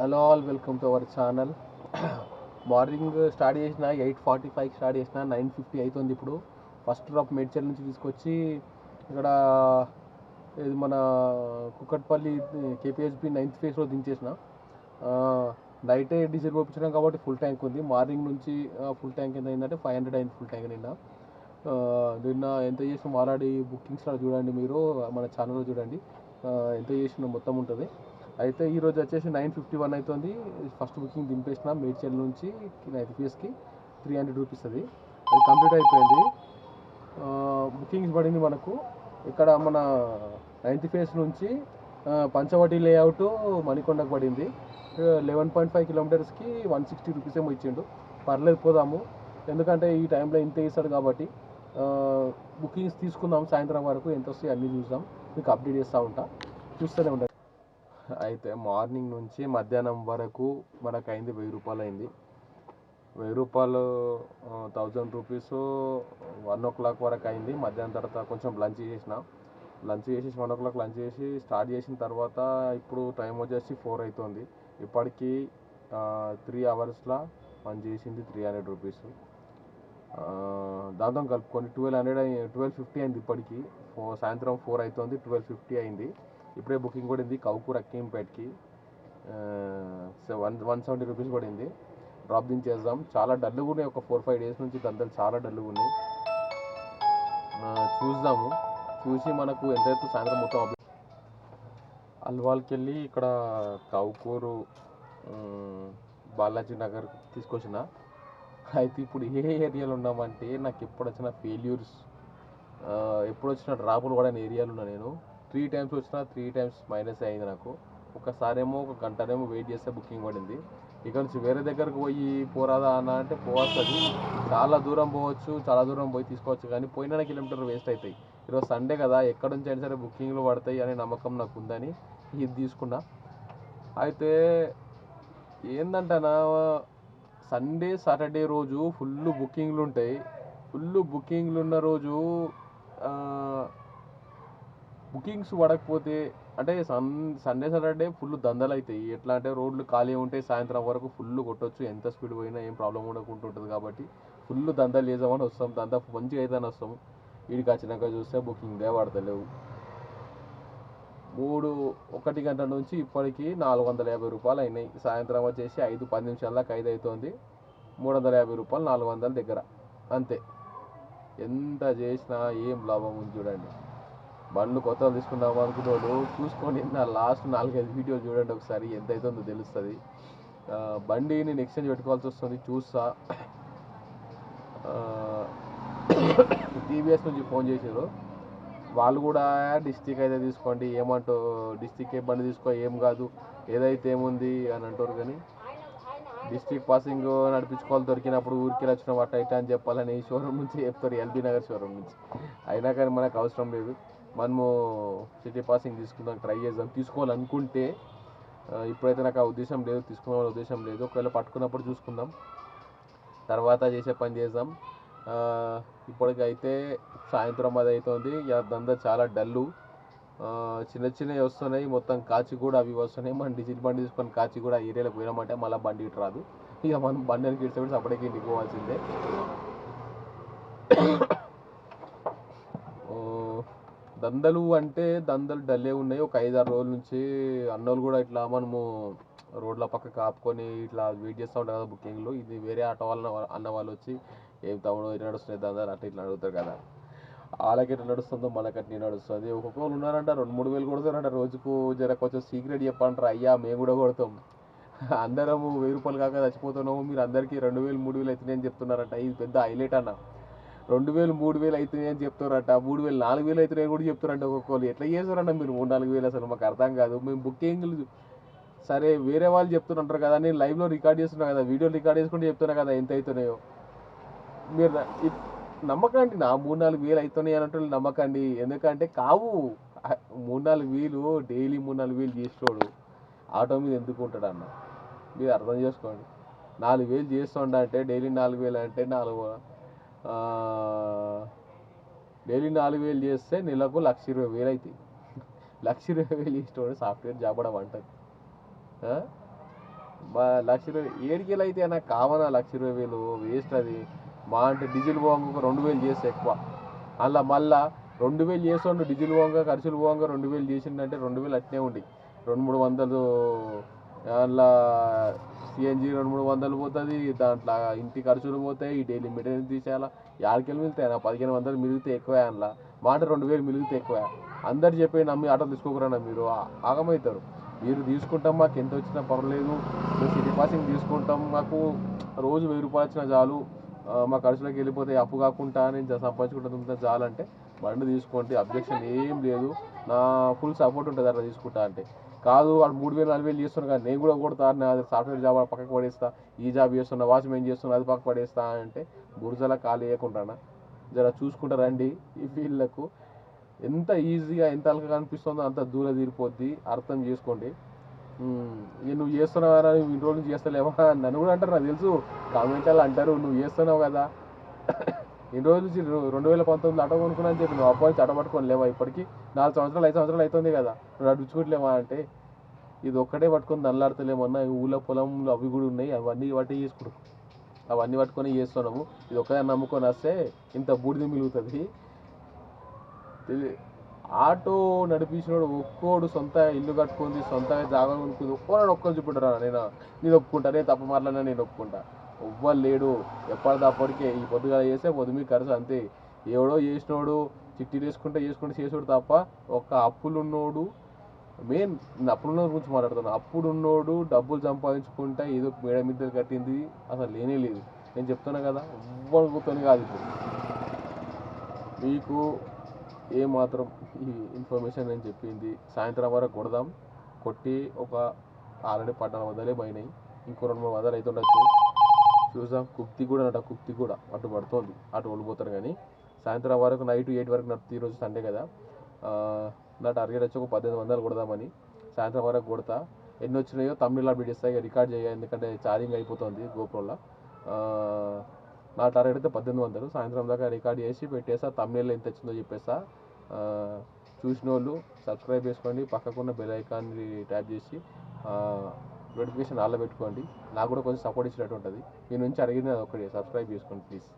Hello all welcome to our channel. Morning start చేసిన eight forty five start చేసిన nine fifty అవుతుంది ఇప్పుడు. First drop Medchal నుంచి తీసుకొచ్చి ఇక్కడ ఇది మన కుక్కట్పల్లి కేపీహెచ్బి నైన్త్ ఫేజ్లో దించేసిన. నైటే డీజిల్ పోపించడం కాబట్టి ఫుల్ ట్యాంక్ ఉంది. మార్నింగ్ నుంచి ఫుల్ ట్యాంక్ ఎంత అయిందంటే ఫైవ్ హండ్రెడ్ అయింది ఫుల్ ట్యాంక్ నిన్న. నిన్న ఎంత చేసినాం ఆల్రెడీ బుకింగ్స్లో చూడండి మీరు మన ఛానల్లో చూడండి. ఎంత చేసినా మొత్తం ఉంటుంది. అయితే ఈరోజు వచ్చేసి నైన్ ఫిఫ్టీ వన్ అవుతుంది. ఫస్ట్ బుకింగ్ దింపేసిన మేడ్చల్ నుంచి నైన్త్ ఫేస్కి త్రీ హండ్రెడ్ రూపీస్ అది. అది కంప్లీట్ అయిపోయింది. బుకింగ్స్ పడింది మనకు. ఇక్కడ మన నైన్త్ ఫేస్ నుంచి పంచవటి లేఅవుట్ మణికొండకు పడింది. లెవెన్ పాయింట్ ఫైవ్ కిలోమీటర్స్కి వన్ సిక్స్టీ రూపీస్ ఏమో ఇచ్చిండు. పర్లేదు పోదాము. ఎందుకంటే ఈ టైంలో ఇంత ఇస్తాడు కాబట్టి బుకింగ్స్ తీసుకుందాం. సాయంత్రం వరకు ఎంత వస్తాయి అన్నీ చూద్దాం. మీకు అప్డేట్ చేస్తూ ఉంటా. చూస్తూనే ఉంటాను అయితే మార్నింగ్ నుంచి మధ్యాహ్నం వరకు మనకు అయింది వెయ్యి రూపాయలు అయింది. వెయ్యి రూపాయలు thousand rupees one o'clock వరకు అయింది. మధ్యాహ్నం తర్వాత కొంచెం లంచ్ చేసిన. లంచ్ చేసేసి వన్ ఓ క్లాక్ లంచ్ చేసి స్టార్ట్ చేసిన తర్వాత ఇప్పుడు టైం వచ్చేసి ఫోర్ అవుతుంది ఇప్పటికీ త్రీ అవర్స్లో మనం చేసింది త్రీ హండ్రెడ్ రూపీస్ దాంతో కలుపుకొని ట్వెల్వ్ హండ్రెడ్ ట్వెల్వ్ ఫిఫ్టీ అయింది ఇప్పటికి. ఫోర్ సాయంత్రం ఫోర్ అవుతుంది ట్వెల్వ్ ఫిఫ్టీ అయింది. ఇప్పుడే బుకింగ్ పడింది కౌకూర్ అక్కింపేట్కి. వన్ వన్ సెవెంటీ రూపీస్ పడింది డ్రాప్ దించేద్దాం. చాలా డల్గా ఉన్నాయి. ఒక ఫోర్ ఫైవ్ డేస్ నుంచి దంతలు చాలా డల్గా ఉన్నాయి. చూద్దాము. చూసి మనకు ఎంతైతే సాయంత్రం మొత్తం అల్వాల్కి వెళ్ళి ఇక్కడ కౌకూరు బాలాజీ నగర్ తీసుకొచ్చిన. అయితే ఇప్పుడు ఏ ఏరియాలో ఉన్నామంటే నాకు ఎప్పుడు వచ్చిన ఫెయిల్యూర్స్ ఎప్పుడు వచ్చిన డ్రాపులు కూడా ఏరియాలో ఉన్నా నేను. త్రీ టైమ్స్ వచ్చినా త్రీ టైమ్స్ మైనస్ అయింది నాకు. ఒకసారేమో ఒక గంటనేమో వెయిట్ చేస్తే బుకింగ్ పడింది. ఇక్కడ నుంచి వేరే దగ్గరకు పోయి పోరాదా అన్న అంటే పోవస్తుంది. చాలా దూరం పోవచ్చు చాలా దూరం పోయి తీసుకోవచ్చు కానీ పోయిన కిలోమీటర్ వేస్ట్ అవుతాయి ఈరోజు సండే కదా ఎక్కడ నుంచి అయినా సరే బుకింగ్లు పడతాయి అనే నమ్మకం నాకు ఉందని ఇది తీసుకున్నా. అయితే ఏందంటనా సండే సాటర్డే రోజు ఫుల్ బుకింగ్లు ఉంటాయి. ఫుల్ బుకింగ్లు ఉన్న రోజు బుకింగ్స్ పడకపోతే అంటే సన్ సండే సాటర్డే ఫుల్ దందలు అవుతాయి ఎట్లా అంటే రోడ్లు ఖాళీ ఉంటే సాయంత్రం వరకు ఫుల్ కొట్టొచ్చు. ఎంత స్పీడ్ పోయినా ఏం ప్రాబ్లం ఉండకుండా ఉంటుంది కాబట్టి ఫుల్ దందలు వేసామని వస్తాం. దంద మంచిగా అయితే వస్తాం. వీడికి వచ్చినాక చూస్తే బుకింగ్లే పడతలేవు. మూడు ఒకటి గంటల నుంచి ఇప్పటికి నాలుగు వందల యాభై రూపాయలు అయినాయి. సాయంత్రం వచ్చేసి ఐదు పది నిమిషాల దాకా ఐదు అవుతుంది మూడు వందల యాభై రూపాయలు నాలుగు వందల దగ్గర. అంతే. ఎంత చేసినా ఏం లాభం ఉంది చూడండి. బండ్లు కొత్తలు తీసుకుందాం అనుకున్నాడు చూసుకొని నా లాస్ట్ నాలుగైదు వీడియోలు చూడండి ఒకసారి ఎంత అవుతుందో తెలుస్తుంది. బండి నేను ఎక్స్చేంజ్ పెట్టుకోవాల్సి వస్తుంది చూస్తా. టీవీఎస్ నుంచి ఫోన్ చేశారు వాళ్ళు కూడా డిస్టిక్ అయితే తీసుకోండి ఏమంటో డిస్టిక్ ఏ బండి తీసుకో ఏం కాదు ఏదైతే ఏముంది అని అంటారు కానీ డిస్టిక్ పాసింగ్ నడిపించుకోవాలి దొరికినప్పుడు ఊరికి వచ్చిన వాటి అయితే అని చెప్పాలని షోరూమ్ నుంచి చెప్తారు ఎల్బీ నగర్ షోరూమ్ నుంచి. అయినా కానీ మనకు అవసరం లేదు. మనము సిటీ పాసింగ్ తీసుకుందాం ట్రై చేద్దాం. తీసుకోవాలనుకుంటే ఇప్పుడైతే నాకు ఆ ఉద్దేశం లేదు తీసుకునే ఉద్దేశం లేదు. ఒకవేళ పట్టుకున్నప్పుడు చూసుకుందాం. తర్వాత చేసే పని చేద్దాం. ఇప్పటికైతే సాయంత్రం అది అవుతుంది ఇక దందా చాలా డల్లు. చిన్న చిన్నవి వస్తున్నాయి. మొత్తం కాచి కూడా అవి వస్తున్నాయి. మనం డిజిల్ బండి తీసుకొని కాచి కూడా ఏరియాలో పోయినామంటే మళ్ళీ బండి ఇటు రాదు. ఇక మనం బండి అని కిడ్స్ అప్పటికి ఇంటికి పోవాల్సిందే. దందలు అంటే దందలు డల్లే ఉన్నాయి. ఒక ఐదారు రోజుల నుంచి అన్నోళ్ళు కూడా ఇట్లా మనము రోడ్ల పక్క కాపుకొని ఇట్లా వెయిట్ చేస్తూ ఉంటారు కదా బుకింగ్లు. ఇది వేరే ఆటో వాళ్ళ అన్న వాళ్ళు వచ్చి ఏం తమ్ముడు ఇట్లా నడుస్తున్నాయి దందాలు? అట్లా ఇట్లా అడుగుతారు కదా. వాళ్ళకి ఎట్లా నడుస్తుందో మనకి అట్లా నడుస్తుంది. ఒక్కొక్కరు ఉన్నారంట రెండు మూడు వేలు కొడతారంట. రోజుకు జర కొంచెం సీక్రెట్ చెప్పంటారు. అయ్యా మేము కూడా కొడతాం. అందరము వెయ్యి రూపాయలు కాక చచ్చిపోతున్నాము. మీరు అందరికీ రెండు వేలు మూడు వేలు అవుతున్నాయని చెప్తున్నారంట. ఇది పెద్ద హైలైట్ అన్న. రెండు వేలు మూడు వేలు అవుతున్నాయి అని చెప్తారట. మూడు వేలు నాలుగు వేలు అవుతున్నాయి కూడా చెప్తారంట ఒక్కొక్కరు. ఎట్లా చేస్తారంట మీరు? మూడు నాలుగు వేలు అసలు మాకు అర్థం కాదు. మేము బుకింగ్లు సరే వేరే వాళ్ళు చెప్తుంటారు కదా నేను లైవ్లో రికార్డ్ చేస్తున్నా కదా వీడియో రికార్డ్ చేసుకుంటే చెప్తున్నా కదా ఎంత అవుతున్నాయో మీరు నమ్మకండి. నా మూడు నాలుగు వేలు అవుతున్నాయి అన్నట్టు నమ్మకండి. ఎందుకంటే కావు. మూడు నాలుగు వేలు డైలీ మూడు నాలుగు వేలు చేసేవాడు ఆటో మీద ఎందుకు ఉంటాడు అన్న మీరు అర్థం చేసుకోండి. నాలుగు వేలు చేస్తుండ అంటే డైలీ నాలుగు వేలు అంటే నాలుగు డైలీ నాలుగు వేలు చేస్తే నెలకు లక్ష ఇరవై వేలు అవుతాయి లక్ష ఇరవై వేలు చేసేటోడు సాఫ్ట్వేర్ జాబ్ కూడా మా లక్ష ఇరవై ఏడికెళ్ళి అయితే నాకు కావనా లక్ష ఇరవై వేలు వేస్ట్ అది. మా అంటే డీజిల్ పోంగ రెండు వేలు చేస్తే ఎక్కువ. అలా మళ్ళా రెండు వేలు చేసాడు డీజిల్ పోంగ ఖర్చులు పోంగ రెండు వేలు చేసిండంటే రెండు వేలు అట్నే ఉండి. రెండు మూడు వందలు అందులో సిఎన్జి రెండు మూడు వందలు పోతుంది దాంట్లో ఇంటి ఖర్చులు పోతాయి ఈ డైలీ మెటీరియల్ తీసేయాలా? యాడికెళ్ళి మిగులుతాయి నా పదిహేను వందలు మిగిలితే ఎక్కువే అందులో మాట రెండు వేలు మిగిలితే ఎక్కువే అందరు చెప్పి నమ్మి ఆటో తీసుకోకరన్నా మీరు? ఆగమవుతారు. మీరు తీసుకుంటాం మాకు ఎంత వచ్చినా పర్వాలేదు మేము సిటీ పాసింగ్ తీసుకుంటాం మాకు రోజు వెయ్యి రూపాయలు వచ్చినా చాలు. మా ఖర్చులకు వెళ్ళిపోతే అప్పు కాకుండా నేను జ- సంపాదించుకుంటా చాలు అంటే బండి తీసుకోండి అబ్జెక్షన్ ఏం లేదు. నా ఫుల్ సపోర్ట్ ఉంటుంది అట్లా తీసుకుంటా అంటే. కాదు వాడు మూడు వేలు నాలుగు వేలు చేస్తున్నా కానీ నేను కూడా కొడతా నా సాఫ్ట్వేర్ జాబ్ పక్కకు పడేస్తా ఈ జాబ్ చేస్తున్నా వాచ్మెన్ చేస్తున్నా అది పక్క పడేస్తా అంటే బురజలా ఖాళీ వేయకుండానా జర చూసుకుంటా రండి. ఈ ఫీల్డ్లకు ఎంత ఈజీగా ఎంత అలకగా అనిపిస్తుందో అంత దూరం తీరిపోద్ది. అర్థం చేసుకోండి. ఉమ్, ఇక నువ్వు చేస్తున్నావా నువ్వు ఇన్ని రోజులు నుంచి చేస్తలేవా? నన్ను కూడా అంటారు నాకు తెలుసు. కామెంట్లో అంటారు నువ్వు చేస్తున్నావు కదా. ఇన్ని రోజుల నుంచి రెండు వేల పంతొమ్మిది ఆటో కొనుక్కున్నా అని చెప్పి నువ్వు అప్పటి నుంచి ఆటో పట్టుకొని లేవా ఇప్పటికి? నాలుగు సంవత్సరాలు ఐదు సంవత్సరాలు అవుతుంది కదా. నువ్వు అడుచుకోవట్లేవా అంటే ఇది ఒక్కటే పట్టుకొని దల్లాడతలేమన్నా ఊళ్ళో పొలంలో అవి కూడా ఉన్నాయి అవన్నీ పట్టి చేసుకుంటాం. అవన్నీ పట్టుకొని చేస్తున్నాము. ఇది ఒక్కదే నమ్ముకొని వస్తే ఇంత బూడిద మిగులుతుంది. ఆటో నడిపించినోడు ఒక్కోడు సొంత ఇల్లు కట్టుకుంది సొంతంగా జాగా కొనుక్కుంది ఒక్కోడు ఒక్కరు చూపెట్టరా నేను నేను ఒప్పుకుంటా నేను తప్ప మాట్లాడినా నేను ఒప్పుకుంటా. ఎవ్వరు లేడు. ఎప్పటిదప్పటికే ఈ పొద్దుగా చేస్తే పొద్దు మీ ఖర్చు అంతే. ఎవడో చేసినోడు చిట్టి చేసుకుంటే చేసుకుంటే చేసుడు తప్ప ఒక అప్పులున్నోడు మెయిన్ నేను అప్పులున్న గురించి మాట్లాడుతున్నాను అప్పుడున్నోడు డబ్బులు సంపాదించుకుంటే ఏదో మేడ మీద కట్టింది అసలు లేనే లేదు. నేను చెప్తున్నా కదా ఎవ్వరితో కాదు ఇప్పుడు. మీకు ఏ మాత్రం ఈ ఇన్ఫర్మేషన్ నేను చెప్పింది సాయంత్రం వరకు కొడదాం. కొట్టి ఒక ఆల్రెడీ పట్టణ వదలే పోయినాయి. ఇంకో రెండు మూడు వందలు అయితే ఉండొచ్చు. చూసాం కుప్తి కూడా నట కుప్తి కూడా. అటు పడుతోంది. అటు వెళ్ళిపోతారు కానీ. సాయంత్రం వరకు నైట్ ఎయిట్ వరకు నడుతుంది ఈరోజు సండే కదా. నా టార్గెట్ వచ్చి ఒక పద్దెనిమిది వందలు కొడదామని. సాయంత్రం వరకు కొడతా. ఎన్ని వచ్చినాయో తమిళ అప్డేట్ ఇస్తాయి రికార్డ్ చేయ ఎందుకంటే ఛార్జింగ్ అయిపోతుంది గోప్రోలో. నా టార్గెట్ అయితే పద్దెనిమిది వందలు. సాయంత్రం దాకా రికార్డ్ చేసి పెట్టేసా. తమిళలో ఎంత వచ్చిందో చెప్పేసా. చూసిన వాళ్ళు సబ్స్క్రైబ్ చేసుకోండి. పక్కకున్న బెల్ ఐకాన్ని ట్యాప్ చేసి నోటిఫికేషన్ ఆల్లో పెట్టుకోండి. నాకు కూడా కొంచెం సపోర్ట్ ఇచ్చినట్టు ఉంటుంది. మీ నుంచి అడిగింది అది ఒకటి సబ్స్క్రైబ్ చేసుకోండి ప్లీజ్